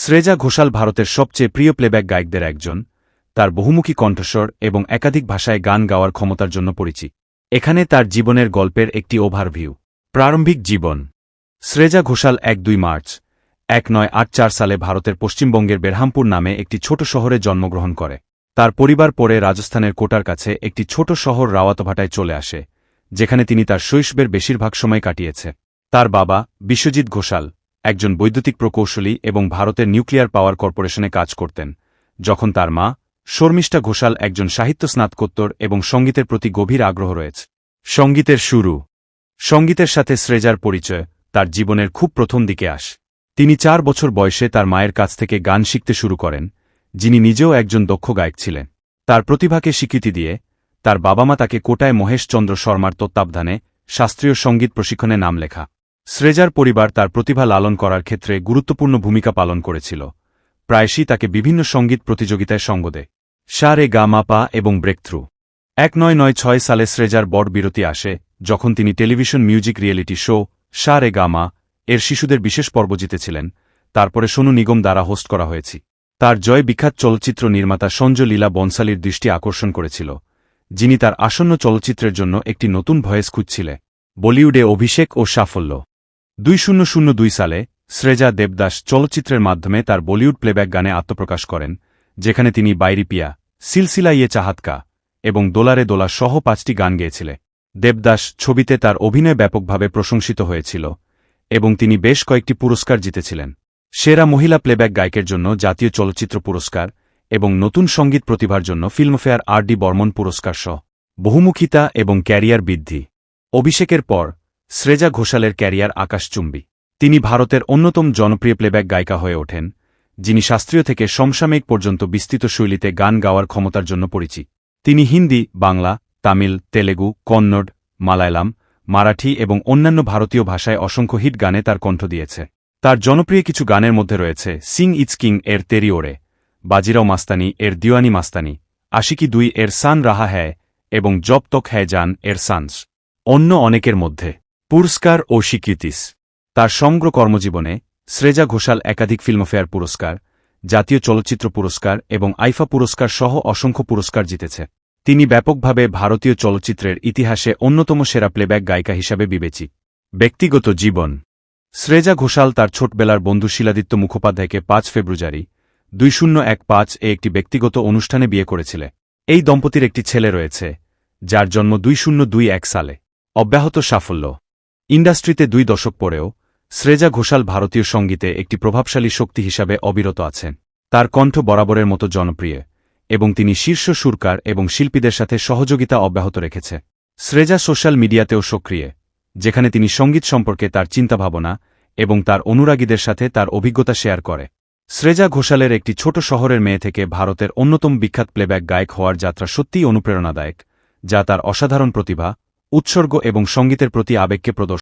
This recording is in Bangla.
শ্রেজা ঘোষাল ভারতের সবচেয়ে প্রিয় প্লেব্যাক গায়কদের একজন। তার বহুমুখী কণ্ঠস্বর এবং একাধিক ভাষায় গান গাওয়ার ক্ষমতার জন্য পরিচিত। এখানে তার জীবনের গল্পের একটি ওভারভিউ প্রারম্ভিক জীবন। শ্রেজা ঘোষাল এক দুই মার্চ, এক নয় আট চার সালে ভারতের পশ্চিমবঙ্গের বেরহামপুর নামে একটি ছোট শহরে জন্মগ্রহণ করে। তার পরিবার পরে রাজস্থানের কোটার কাছে একটি ছোট শহর রাওয়াতভাটায় চলে আসে, যেখানে তিনি তার শৈশবের বেশিরভাগ সময় কাটিয়েছে। তার বাবা বিশ্বজিৎ ঘোষাল একজন বৈদ্যুতিক প্রকৌশলী এবং ভারতের নিউক্লিয়ার পাওয়ার কর্পোরেশনে কাজ করতেন, যখন তার মা, শর্মিষ্ঠা ঘোষাল একজন সাহিত্য স্নাতকোত্তর এবং সঙ্গীতের প্রতি গভীর আগ্রহ রয়েছে। সঙ্গীতের শুরু। সঙ্গীতের সাথে শ্রেজার পরিচয়, তার জীবনের খুব প্রথম দিকে আস। তিনি চার বছর বয়সে তার মায়ের কাছ থেকে গান শিখতে শুরু করেন, যিনি নিজেও একজন দক্ষ গায়ক ছিলেন। তার প্রতিভাকে স্বীকৃতি দিয়ে, তার বাবা মা তাকে কোটায় মহেশ চন্দ্র শর্মার তত্ত্বাবধানে শাস্ত্রীয় সংগীত প্রশিক্ষণে নাম লেখা। শ্রেজার পরিবার তার প্রতিভা লালন করার ক্ষেত্রে গুরুত্বপূর্ণ ভূমিকা পালন করেছিল। প্রায়শই তাকে বিভিন্ন সংগীত প্রতিযোগিতায় সঙ্গ দেয়। সা রে গা মা পা এবং ব্রেকথ্রু। এক নয় নয় ছয় সালে শ্রেজার বড় বিরতি আসে, যখন তিনি টেলিভিশন মিউজিক রিয়েলিটি শো সা রে গা মা, এর শিশুদের বিশেষ পর্ব জিতেছিলেন। তারপরে সোনু নিগম দ্বারা হোস্ট করা হয়েছে। তার জয় বিখ্যাত চলচ্চিত্র নির্মাতা সঞ্জয় লীলা বনসালির দৃষ্টি আকর্ষণ করেছিল, যিনি তার আসন্ন চলচ্চিত্রের জন্য একটি নতুন ভয়েস খুঁজছিলে বলিউডে অভিষেক ও সাফল্য। দুই শূন্য দুই সালে শ্রেজা দেবদাস চলচ্চিত্রের মাধ্যমে তার বলিউড প্লেব্যাক গানে আত্মপ্রকাশ করেন, যেখানে তিনি বাইরিপিয়া সিলসিলা ইয়ে চাহাতকা এবং দোলারে দোলা সহ পাঁচটি গান গেয়েছিলেন। দেবদাস ছবিতে তার অভিনয় ব্যাপকভাবে প্রশংসিত হয়েছিল এবং তিনি বেশ কয়েকটি পুরস্কার জিতেছিলেন। সেরা মহিলা প্লেব্যাক গায়কের জন্য জাতীয় চলচ্চিত্র পুরস্কার এবং নতুন সংগীত প্রতিভার জন্য ফিল্মফেয়ার আর ডি বর্মন পুরস্কার সহ বহুমুখিতা এবং ক্যারিয়ার বৃদ্ধি। অভিষেকের পর শ্রেজা ঘোষালের ক্যারিয়ার আকাশচুম্বী। তিনি ভারতের অন্যতম জনপ্রিয় প্লেব্যাক গায়িকা হয়ে ওঠেন, যিনি শাস্ত্রীয় থেকে সমসাময়িক পর্যন্ত বিস্তৃত শৈলীতে গান গাওয়ার ক্ষমতার জন্য পরিচিত। তিনি হিন্দি, বাংলা, তামিল, তেলেগু, কন্নড়, মালায়ালাম, মারাঠি এবং অন্যান্য ভারতীয় ভাষায় অসংখ্য হিট গানে তার কণ্ঠ দিয়েছে। তার জনপ্রিয় কিছু গানের মধ্যে রয়েছে সিং ইটস কিং এর তেরি ওরে, বাজিরাও মাস্তানি এর দিওয়ানি মাস্তানি, আশিকি দুই এর সান রাহা হ্যায় এবং জব তক হ্যায় জান এর সানস। অন্য অনেকের মধ্যে পুরস্কার ও স্বীকৃতিস। তার সমগ্র কর্মজীবনে শ্রেজা ঘোষাল একাধিক ফিল্মফেয়ার পুরস্কার, জাতীয় চলচ্চিত্র পুরস্কার এবং আইফা পুরস্কার সহ অসংখ্য পুরস্কার জিতেছে। তিনি ব্যাপকভাবে ভারতীয় চলচ্চিত্রের ইতিহাসে অন্যতম সেরা প্লেব্যাক গায়িকা হিসাবে বিবেচিত ব্যক্তিগত জীবন। শ্রেজা ঘোষাল তার ছোটবেলার বন্ধু শিলাদিত্য মুখোপাধ্যায়কে পাঁচ ফেব্রুয়ারি দুই শূন্য এক পাঁচ এ একটি ব্যক্তিগত অনুষ্ঠানে বিয়ে করেছিলে। এই দম্পতির একটি ছেলে রয়েছে, যার জন্ম দুই শূন্য দুই এক সালে। অব্যাহত সাফল্য। ইন্ডাস্ট্রিতে দুই দশক পরেও শ্রেজা ঘোষাল ভারতীয় সঙ্গীতে একটি প্রভাবশালী শক্তি হিসাবে অবিরত আছেন। তার কণ্ঠ বরাবরের মতো জনপ্রিয় এবং তিনি শীর্ষ সুরকার এবং শিল্পীদের সাথে সহযোগিতা অব্যাহত রেখেছে। শ্রেজা সোশ্যাল মিডিয়াতেও সক্রিয়, যেখানে তিনি সংগীত সম্পর্কে তার চিন্তাভাবনা এবং তার অনুরাগীদের সাথে তার অভিজ্ঞতা শেয়ার করে। শ্রেজা ঘোষালের একটি ছোট শহরের মেয়ে থেকে ভারতের অন্যতম বিখ্যাত প্লেব্যাক গায়ক হওয়ার যাত্রা সত্যিই অনুপ্রেরণাদায়ক, যা তার অসাধারণ প্রতিভা, উৎসর্গ এবং সঙ্গীতের প্রতি আবেগকে প্রদর্শন